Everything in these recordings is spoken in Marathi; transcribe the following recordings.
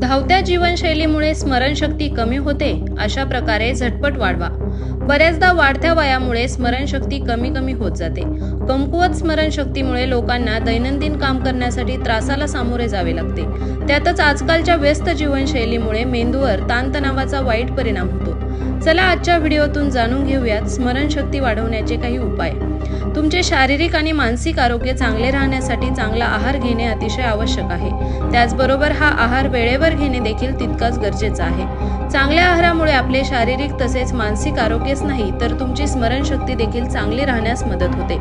धावत्या जीवनशैलीमुळे स्मरणशक्ती कमी होते अशा प्रकारे झटपट वाढवा. बऱ्याचदा वाढत्या वयामुळे स्मरणशक्ती कमी कमी होत जाते. कमकुवत स्मरणशक्तीमुळे लोकांना दैनंदिन काम करण्यासाठी त्रासाला सामोरे जावे लागते. त्यातच आजकालच्या व्यस्त जीवनशैलीमुळे मेंदूवर ताणतणावाचा वाईट परिणाम होतो. चला आजच्या व्हिडिओतून जाणून घेऊयात स्मरणशक्ती वाढवण्याचे काही उपाय. तुमचे शारीरिक आणि मानसिक आरोग्य चांगले राहण्यासाठी चांगला आहार घेणे अतिशय आवश्यक आहे. त्याचबरोबर हा आहार वेळेवर घेणे देखील तितकाच गरजेचा आहे. चांगल्या आहारामुळे आपले शारीरिक तसेच मानसिक आरोग्यच नाही तर तुमची स्मरणशक्ती देखील चांगली राहण्यास मदत होते.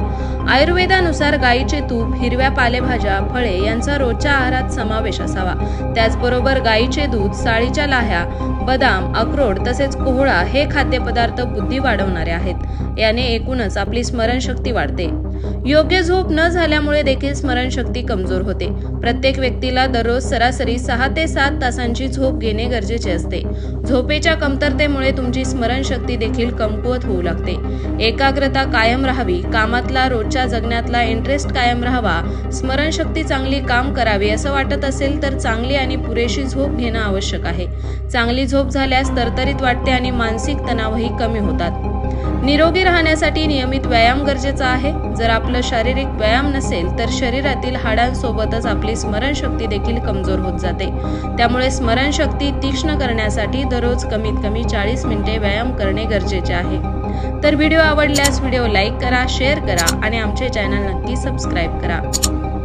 आयुर्वेदानुसार गायीचे तूप हिरव्या पालेभाज्या फळे यांचा रोजच्या आहारात समावेश असावा. त्याचबरोबर गायीचे दूध साळीच्या लाह्या बदाम अक्रोड तसेच कोहळा हे खाद्यपदार्थ बुद्धी वाढवणारे आहेत. याने एकूणच आपली स्मरणशक्ती वाढते. योग्य झोप न झाल्यामुळे देखील स्मरणशक्ती कमजोर होते. प्रत्येक व्यक्तीला दररोज सरासरी सहा ते सात तासांची झोप घेणे गरजेचे असते. झोपेच्या कमतरतेमुळे तुमची स्मरणशक्ती देखील कमकुवत होऊ लागते. एकाग्रता कायम राहावी कामातला रोजच्या जगण्यातला इंटरेस्ट कायम राहावा स्मरणशक्ती चांगली काम करावी असं वाटत असेल तर चांगली आणि पुरेशी झोप घेणं आवश्यक आहे. चांगली झोप झाल्यास तरतरीत वाटते आणि मानसिक तणावही कमी होतात. निरोगी राहण्यासाठी नियमित व्यायाम गरजेचा आहे. जर आपलं शारीरिक व्यायाम नसेल तर शरीरातील हाडांसोबतच आपली स्मरणशक्ती देखील कमजोर होत जाते. त्यामुळे स्मरणशक्ती तीक्ष्ण करण्यासाठी दररोज कमीत कमी चाळीस मिनिटे व्यायाम करणे गरजेचे आहे. तर व्हिडिओ आवडल्यास व्हिडिओ लाईक करा शेअर करा आणि आमचे चॅनल नक्की सबस्क्राईब करा.